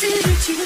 지를 지도